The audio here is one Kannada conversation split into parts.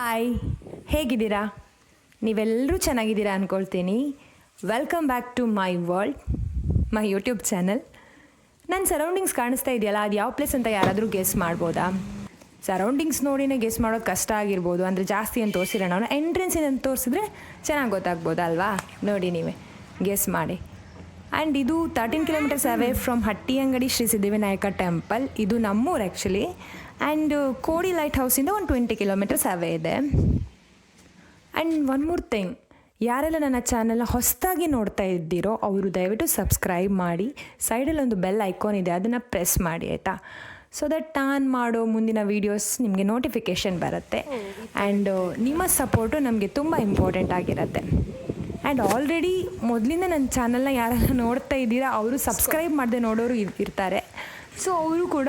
ಹಾಯ್ ಹೇಗಿದ್ದೀರಾ? ನೀವೆಲ್ಲರೂ ಚೆನ್ನಾಗಿದ್ದೀರಾ ಅಂದ್ಕೊಳ್ತೀನಿ welcome back to my world my YouTube channel ನನ್ನ ಸರೌಂಡಿಂಗ್ಸ್ ಕಾಣಿಸ್ತಾ ಇದೆಯಲ್ಲ, ಅದು ಯಾವ ಪ್ಲೇಸ್ ಅಂತ ಯಾರಾದರೂ ಗೆಸ್ ಮಾಡ್ಬೋದಾ? ಸರೌಂಡಿಂಗ್ಸ್ ನೋಡಿನೇ ಗೆಸ್ ಮಾಡೋದು ಕಷ್ಟ ಆಗಿರ್ಬೋದು. ಅಂದರೆ ಜಾಸ್ತಿ ಏನು ತೋರಿಸಿಲ್ಲ ನಾನು ಎಂಟ್ರೆನ್ಸ್ ಅಂತ ತೋರಿಸಿದ್ರೆ ಚೆನ್ನಾಗಿ ಗೊತ್ತಾಗ್ಬೋದಲ್ವಾ ನೋಡಿ ನೀವೇ ಗೆಸ್ ಮಾಡಿ. ಆ್ಯಂಡ್ ಇದು thirteen kilometres away from Hatti Angadi Shri Siddivinayaka temple ಇದು ನಮ್ಮೂರು ಆ್ಯಕ್ಚುಲಿ ಆ್ಯಂಡ್ ಕೋಡಿ ಲೈಟ್ ಹೌಸಿಂದ ಒಂದು ಟ್ವೆಂಟಿ ಕಿಲೋಮೀಟರ್ಸ್ ಅವೇ ಇದೆ. ಆ್ಯಂಡ್ ಒನ್ ಮೂರ್ ಥಿಂಗ್ ಯಾರೆಲ್ಲ ನನ್ನ ಚಾನಲ್ನ ಹೊಸದಾಗಿ ನೋಡ್ತಾ ಇದ್ದೀರೋ ಅವರು ದಯವಿಟ್ಟು ಸಬ್ಸ್ಕ್ರೈಬ್ ಮಾಡಿ ಸೈಡಲ್ಲಿ ಒಂದು ಬೆಲ್ ಐಕಾನ್ ಇದೆ, ಅದನ್ನು ಪ್ರೆಸ್ ಮಾಡಿ, ಆಯಿತಾ? ಸೊ ದಟ್ ಟಾನ್ ಮಾಡೋ ಮುಂದಿನ ವೀಡಿಯೋಸ್ ನಿಮಗೆ ನೋಟಿಫಿಕೇಷನ್ ಬರುತ್ತೆ. ಆ್ಯಂಡ್ ನಿಮ್ಮ ಸಪೋರ್ಟು ನಮಗೆ ತುಂಬ ಇಂಪಾರ್ಟೆಂಟ್ ಆಗಿರುತ್ತೆ. ಆ್ಯಂಡ್ ಆಲ್ರೆಡಿ ಮೊದಲಿಂದ ನನ್ನ ಚಾನಲ್ನ ಯಾರೆಲ್ಲ ನೋಡ್ತಾ ಇದ್ದೀರಾ, ಅವರು ಸಬ್ಸ್ಕ್ರೈಬ್ ಮಾಡದೆ ನೋಡೋರು ಇರ್- ಇರ್ತಾರೆ. ಸೊ ಅವರು ಕೂಡ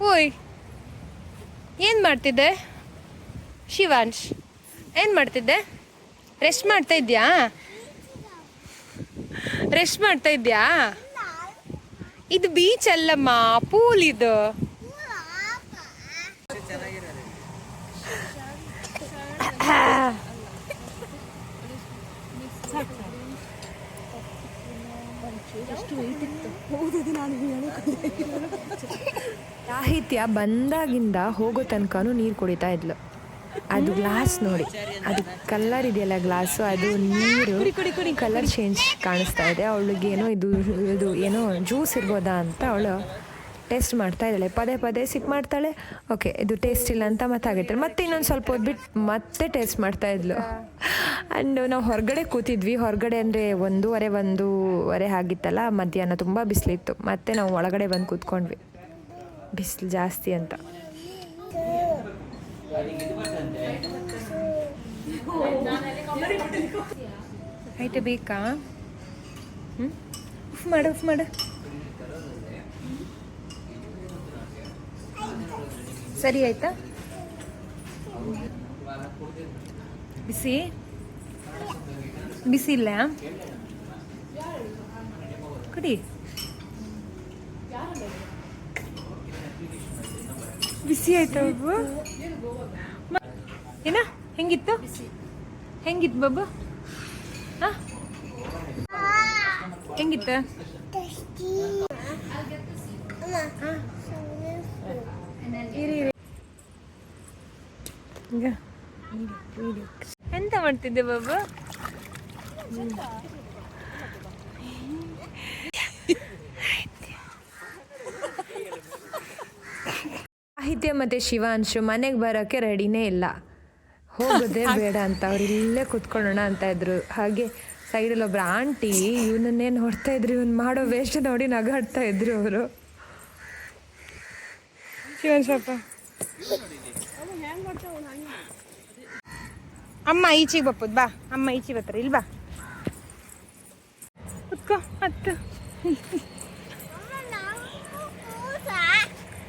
ಓಯ್ ಏನು ಮಾಡ್ತಿದ್ದೆ? ಶಿವಾಂಶ್ ಏನು ಮಾಡ್ತಿದ್ದೆ? ರೆಸ್ಟ್ ಮಾಡ್ತಾ ಇದೆಯಾ? ರೆಸ್ಟ್ ಮಾಡ್ತಾ ಇದೆಯಾ? ಇದು ಬೀಚ್ ಅಲ್ಲಮ್ಮ ಪೂಲ್ ಇದು. ಸಾಹಿತ್ಯ ಬಂದಾಗಿಂದ ಹೋಗೋ ತನಕನೂ ನೀರು ಕುಡಿತಾ ಇದ್ಲು. ಅದು ಗ್ಲಾಸ್ ನೋಡಿ. ಅದು ಕಲರ್ ಇದೆಯಲ್ಲ ಗ್ಲಾಸು ಅದು ನೀರು. ಕಲರ್ ಚೇಂಜ್ ಕಾಣಿಸ್ತಾ ಇದೆ. ಅವಳಿಗೆ ಏನೋ ಇದು ಇದು, ಏನೋ ಜ್ಯೂಸ್ ಇರ್ಬೋದಾ ಅಂತ ಅವಳು ಟೇಸ್ಟ್ ಮಾಡ್ತಾ ಇದ್ದಾಳೆ. ಪದೇ ಪದೇ ಸಿಕ್ ಮಾಡ್ತಾಳೆ. ಓಕೆ, ಇದು ಟೇಸ್ಟ್ ಇಲ್ಲ ಅಂತ ಮತ್ತೆ ಆಗಿರ್ತಾರೆ ಮತ್ತೆ ಇನ್ನೊಂದು ಸ್ವಲ್ಪ ಹೊದ್ಬಿಟ್ಟು ಮತ್ತೆ ಟೇಸ್ಟ್ ಮಾಡ್ತಾ ಇದ್ಲು. ಆ್ಯಂಡ್ ನಾವು ಹೊರಗಡೆ ಕೂತಿದ್ವಿ. ಹೊರಗಡೆ ಅಂದರೆ ಒಂದೂವರೆ ಒಂದೂವರೆ ಆಗಿತ್ತಲ್ಲ, ಮಧ್ಯಾಹ್ನ ತುಂಬ ಬಿಸಿಲಿತ್ತು. ಮತ್ತೆ ನಾವು ಒಳಗಡೆ ಬಂದು ಕೂತ್ಕೊಂಡ್ವಿ. ಬಿಸಿಲು ಜಾಸ್ತಿ ಅಂತ. ಆಯ್ತು, ಬೇಕಾ? ಹ್ಞೂ ಉಫ್ ಮಾಡು ಮಾಡು. ಸರಿ ಆಯ್ತಾ? ಬಿಸಿ? ಬಿಸಿ ಇಲ್ಲ? ಕುಡಿ. ಬಿಸಿ ಆಯ್ತಾ ಬಾಬು? ಏನ? ಹೆಂಗಿತ್ತು? ಹೆಂಗಿತ್ತು ಬಾಬು? ಹಾ? ಹೆಂಗಿತ್ತು? ಇರಿ. ಈಗ ಎಂತ ಮಾಡ್ತಿದ್ದೆ ಬಾಬು? ಸಾಹಿತ್ಯ ಮತ್ತೆ ಶಿವಾಂಶು ಮನೆಗೆ ಬರೋಕೆ ರೆಡಿನೇ ಇಲ್ಲ. ಹೋಗೋದೇ ಬೇಡ ಅಂತ ಅವ್ರು ಇಲ್ಲೇ ಕುತ್ಕೊಳ್ಳೋಣ ಅಂತ ಇದ್ರು. ಹಾಗೆ ಸೈಡಲ್ಲಿ ಒಬ್ರು ಆಂಟಿ ಇವನನ್ನೇ ನೋಡ್ತಾ ಇದ್ರು ಇವನ್ ಮಾಡೋ ವೇಸ್ಟ್ ನೋಡಿ ನಗಾಡ್ತಾ ಇದ್ರು ಅವರು. ಶಿವನ್ ಅಮ್ಮ ಈಚೆಗೆ ಬಪ್ಪದ್, ಬಾ. ಅಮ್ಮ ಈಚೆಗೆ ಬರ್ತಾರೆ. ಇಲ್ವಾ ಕುತ್ಕೋ, ಹತ್ತು.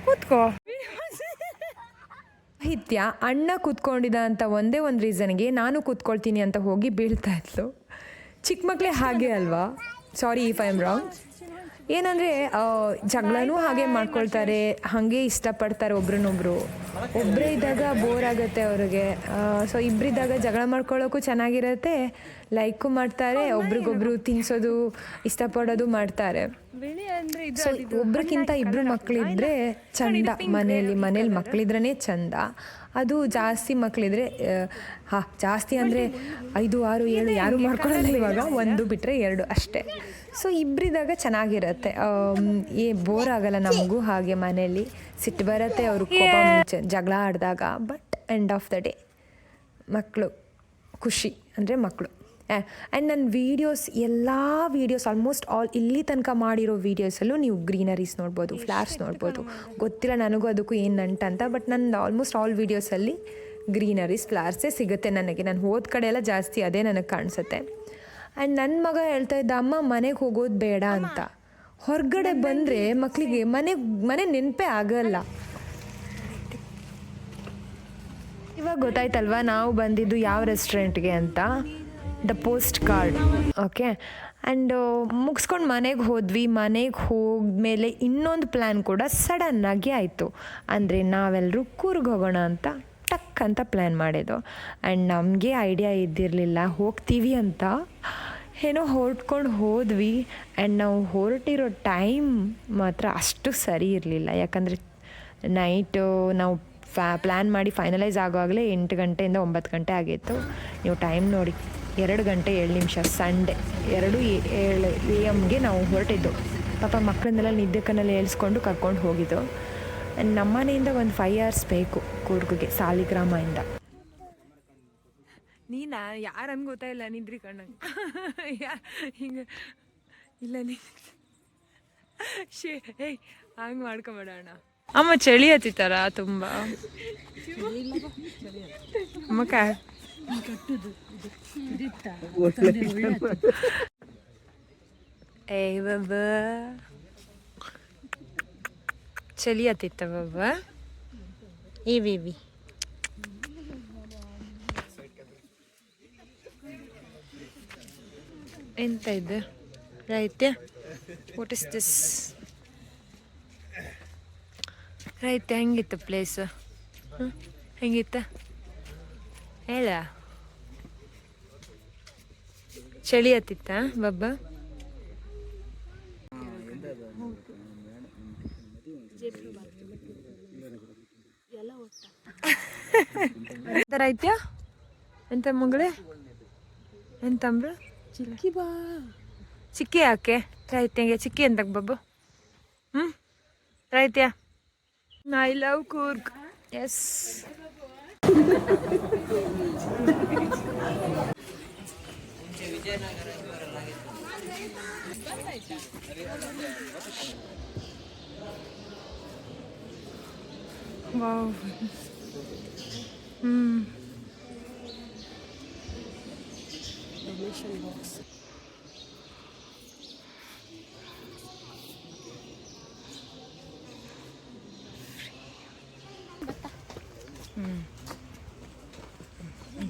ಕೂತ್ಕೋ. ಸಾಹಿತ್ಯ ಅಣ್ಣ ಕೂತ್ಕೊಂಡಿದ್ದ ಅಂತ ಒಂದೇ ಒಂದು ರೀಸನ್ಗೆ ನಾನು ಕೂತ್ಕೊಳ್ತೀನಿ ಅಂತ ಹೋಗಿ ಬೀಳ್ತಾ ಇತ್ತು ಚಿಕ್ಕ ಮಕ್ಕಳೇ ಹಾಗೆ ಅಲ್ವಾ? Sorry if I am wrong ಏನಂದರೆ ಜಗಳನೂ ಹಾಗೆ ಮಾಡ್ಕೊಳ್ತಾರೆ ಹಾಗೆ ಇಷ್ಟಪಡ್ತಾರೆ ಒಬ್ರನ್ನೊಬ್ರು. ಒಬ್ಬರೇ ಇದ್ದಾಗ ಬೋರ್ ಆಗುತ್ತೆ ಅವ್ರಿಗೆ. ಸೊ ಇಬ್ಬರಿದ್ದಾಗ ಜಗಳ ಮಾಡ್ಕೊಳ್ಳೋಕ್ಕೂ ಚೆನ್ನಾಗಿರುತ್ತೆ ಲೈಕು ಮಾಡ್ತಾರೆ ಒಬ್ರಿಗೊಬ್ರು ತಿನ್ಸೋದು ಇಷ್ಟಪಡೋದು ಮಾಡ್ತಾರೆ. ಸೊ ಒಬ್ರಿಗಿಂತ ಇಬ್ರು ಮಕ್ಕಳಿದ್ರೆ ಚಂದ. ಮನೆಯಲ್ಲಿ ಮನೇಲಿ ಮಕ್ಕಳಿದ್ರೇ ಚಂದ. ಅದು ಜಾಸ್ತಿ ಮಕ್ಕಳಿದ್ರೆ ಹಾ ಜಾಸ್ತಿ ಅಂದರೆ ಐದು ಆರು ಏಳು ಯಾರು ಮಾಡ್ಕೊಳ್ಳಲ್ಲ ಇವಾಗ. ಒಂದು ಬಿಟ್ಟರೆ ಎರಡು ಅಷ್ಟೇ. ಸೊ ಇಬ್ಬರಿದಾಗ ಚೆನ್ನಾಗಿರುತ್ತೆ. ಏ ಬೋರ್ ಆಗಲ್ಲ ನಮಗೂ ಹಾಗೆ ಮನೆಯಲ್ಲಿ. ಸಿಟ್ಟು ಬರತ್ತೆ ಅವರು ಕೋಪ ಮುಂಚೆ ಜಗಳ ಆಡಿದಾಗ. But end of the day ಮಕ್ಕಳು ಖುಷಿ ಅಂದರೆ ಮಕ್ಕಳು ಆ್ಯಂಡ್ ನನ್ನ ವೀಡಿಯೋಸ್ ಎಲ್ಲ ವೀಡಿಯೋಸ್ ಆಲ್ಮೋಸ್ಟ್ ಆಲ್ ಇಲ್ಲಿ ತನಕ ಮಾಡಿರೋ ವೀಡಿಯೋಸಲ್ಲೂ ನೀವು ಗ್ರೀನರೀಸ್ ನೋಡ್ಬೋದು ಫ್ಲಾರ್ಸ್ ನೋಡ್ಬೋದು. ಗೊತ್ತಿಲ್ಲ ನನಗೂ ಅದಕ್ಕೂ ಏನು ನಂಟಂತ ಬಟ್ ನನ್ನ ಆಲ್ಮೋಸ್ಟ್ ಆಲ್ ವೀಡಿಯೋಸಲ್ಲಿ ಗ್ರೀನರೀಸ್ ಫ್ಲಾರ್ಸೇ ಸಿಗುತ್ತೆ ನನಗೆ. ನಾನು ಹೋದ ಕಡೆ ಎಲ್ಲ ಜಾಸ್ತಿ ಅದೇ ನನಗೆ ಕಾಣಿಸುತ್ತೆ. ಆ್ಯಂಡ್ ನನ್ನ ಮಗ ಹೇಳ್ತಾ ಇದ್ದ ಅಮ್ಮ ಮನೆಗೆ ಹೋಗೋದು ಬೇಡ ಅಂತ. ಹೊರಗಡೆ ಬಂದರೆ ಮಕ್ಕಳಿಗೆ ಮನೆ ಮನೆ ನೆನಪೇ ಆಗಲ್ಲ. ಇವಾಗ ಗೊತ್ತಾಯ್ತಲ್ವಾ ನಾವು ಬಂದಿದ್ದು ಯಾವ ರೆಸ್ಟೋರೆಂಟ್ಗೆ ಅಂತ? The post card. Okay? And ಮುಗಿಸ್ಕೊಂಡು ಮನೆಗೆ ಹೋದ್ವಿ. ಮನೆಗೆ ಹೋದ್ಮೇಲೆ ಇನ್ನೊಂದು ಪ್ಲ್ಯಾನ್ ಕೂಡ ಸಡನ್ನಾಗಿ ಆಯಿತು. ಅಂದರೆ ನಾವೆಲ್ಲರೂ ಕೂರ್ಗೆ ಹೋಗೋಣ ಅಂತ. ಅಂತ ಪ್ಲ್ಯಾನ್ ಮಾಡಿದ್ದು ಆ್ಯಂಡ್ ನಮಗೆ ಐಡಿಯಾ ಇದ್ದಿರಲಿಲ್ಲ ಹೋಗ್ತೀವಿ ಅಂತ ಏನೋ ಹೊರಟ್ಕೊಂಡು ಹೋದ್ವಿ ಆ್ಯಂಡ್ ನಾವು ಹೊರಟಿರೋ ಟೈಮ್ ಮಾತ್ರ ಅಷ್ಟು ಸರಿ ಇರಲಿಲ್ಲ ಯಾಕಂದರೆ ನೈಟು ನಾವು ಫ್ಯಾ ಪ್ಲ್ಯಾನ್ ಮಾಡಿ ಫೈನಲೈಸ್ ಆಗುವಾಗಲೇ ಎಂಟು ಗಂಟೆಯಿಂದ ಒಂಬತ್ತು ಗಂಟೆ ಆಗಿತ್ತು ನೀವು ಟೈಮ್ ನೋಡಿ ಎರಡು ಗಂಟೆ ಏಳು ನಿಮಿಷ ಸಂಡೇ ಎರಡು ಏಳು ಎ ಎಮ್ಗೆ ನಾವು ಹೊರಟಿದ್ದು ಪಾಪ ಮಕ್ಕಳನ್ನೆಲ್ಲ ನಿದ್ದೆ ಕಣ್ಣಲ್ಲಿ ಏಳಿಸ್ಕೊಂಡು ಕರ್ಕೊಂಡು ಹೋಗಿದ್ದು And ನಮ್ಮ ಮನೆಯಿಂದ ಒಂದು ಫೈವ್ ಅವರ್ಸ್ ಬೇಕು ಕೂರ್ಗಿಗೆ ಸಾಲಿಗ್ರಾಮದಿಂದ ನೀನಾ? ಯಾರನ್ನು ಗೊತ್ತಾಯಿಲ್ಲ ನಿದ್ರಿ ಕಣ್ಣಂಗೆ ಯಾ ಹಿಂಗೆ ಇಲ್ಲ ನೀ ಶೇ ಏಯ್ ಹಂಗೆ ಮಾಡ್ಕೊಂಬೇಡಣ ಅಮ್ಮ ಚಳಿ ಹತ್ತಿತ್ತಾರ ತುಂಬ. ಅಮ್ಮ ಏಯ್ ಬಾಬ ಚಳಿ ಆತಿತ್ತವ ಇವಿ ಇವಿ ಎಂತ ಇದು? ರೈತ ವಾಟ್ ಇಸ್ ದಿಸ್ ರೈತ ಹೆಂಗಿತ್ತು ಪ್ಲೇಸ್ ಹೆಂಗಿತ್ತ? ಹೇಳ. ಚಳಿ ಹತ್ತಿತ್ತ ಬಬ್ಬ? ಎಂತ ರೈತ ಎಂತ ಮಗಳೇ ಎಂತಂಬ್ರು ಚಿಕ್ಕಿ ಬಾ ಚಿಕ್ಕಿ ಯಾಕೆ ರೈತಂಗೆ ಚಿಕ್ಕಿ ಎಂತಕ್ ಬಬ್ಬು ಹ್ಞೂ ರೈತ್ಯ I love Coorg yes wow ಹ್ಞೂ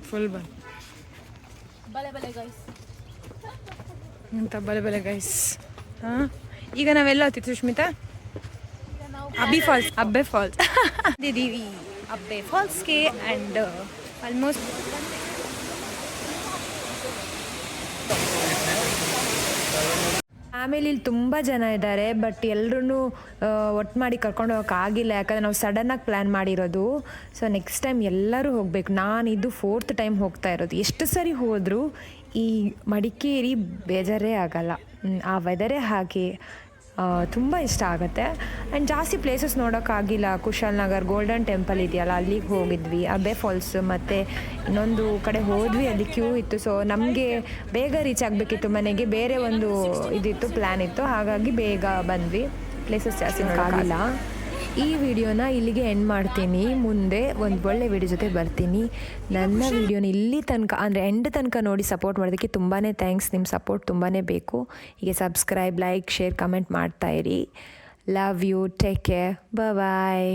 ಫುಲ್ ಬನ್. ಅಂತ ಬಲೆ ಬಲೆ ಗೈಸ್ ಹಾಂ? ಈಗ ನಾವೆಲ್ಲ ಹತ್ತಿತ್ತು ಸುಷ್ಮಿತಾ ಅಬ್ಬಿ ಫಾಲ್ಸ್ ಅಬ್ಬೆ ಫಾಲ್ಸ್ ದಿದೀವಿ ಅಬ್ಬೆ ಫಾಲ್ಸ್ಗೆ ಆ್ಯಂಡ್ ಆಲ್ಮೋಸ್ಟ್ ಫ್ಯಾಮಿಲಿಲಿ ತುಂಬ ಜನ ಇದ್ದಾರೆ ಬಟ್ ಎಲ್ಲರೂ ಒಟ್ಟು ಮಾಡಿ ಕರ್ಕೊಂಡು ಹೋಗೋಕ್ಕಾಗಿಲ್ಲ ಯಾಕಂದರೆ ನಾವು ಸಡನ್ನಾಗಿ ಪ್ಲ್ಯಾನ್ ಮಾಡಿರೋದು. ಸೊ ನೆಕ್ಸ್ಟ್ ಟೈಮ್ ಎಲ್ಲರೂ ಹೋಗಬೇಕು. ನಾನು ಇದು ಫೋರ್ತ್ ಟೈಮ್ ಹೋಗ್ತಾ ಇರೋದು. ಎಷ್ಟು ಸರಿ ಹೋದರೂ ಈ ಮಡಿಕೇರಿ ಬೇಜಾರೇ ಆಗಲ್ಲ. ಆ ವೆದರೇ ಹಾಗೆ. ತುಂಬ ಇಷ್ಟ ಆಗುತ್ತೆ. ಆ್ಯಂಡ್ ಜಾಸ್ತಿ ಪ್ಲೇಸಸ್ ನೋಡೋಕ್ಕಾಗಿಲ್ಲ ಕುಶಾಲ್ನಗರ್ ಗೋಲ್ಡನ್ ಟೆಂಪಲ್ ಇದೆಯಲ್ಲ ಅಲ್ಲಿಗೆ ಹೋಗಿದ್ವಿ. ಅಬ್ಬೆ ಫಾಲ್ಸ್ ಮತ್ತು ಇನ್ನೊಂದು ಕಡೆ ಹೋದ್ವಿ ಅಲ್ಲಿ ಕ್ಯೂ ಇತ್ತು. ಸೊ ನಮಗೆ ಬೇಗ ರೀಚ್ ಆಗಬೇಕಿತ್ತು ಮನೆಗೆ. ಬೇರೆ ಒಂದು ಇದಿತ್ತು ಪ್ಲ್ಯಾನ್ ಇತ್ತು. ಹಾಗಾಗಿ ಬೇಗ ಬಂದ್ವಿ. ಪ್ಲೇಸಸ್ ಜಾಸ್ತಿ ನೋಡೋಕ್ಕಾಗಿಲ್ಲ ಈ ವಿಡಿಯೋನ ಇಲ್ಲಿಗೆ ಎಂಡ್ ಮಾಡ್ತೀನಿ. ಮುಂದೆ ಒಂದು ಒಳ್ಳೆ ವಿಡಿಯೋ ಜೊತೆ ಬರ್ತೀನಿ. ನನ್ನ ವಿಡಿಯೋನ ಇಲ್ಲಿ ತನಕ, ಅಂದರೆ ಎಂಡ್ ತನಕ ನೋಡಿ ಸಪೋರ್ಟ್ ಮಾಡೋದಕ್ಕೆ ತುಂಬಾ ಥ್ಯಾಂಕ್ಸ್ ನಿಮ್ಮ ಸಪೋರ್ಟ್ ತುಂಬಾ ಬೇಕು. ಹೀಗೆ subscribe like share comment ಮಾಡ್ತಾಯಿರಿ love you take care bye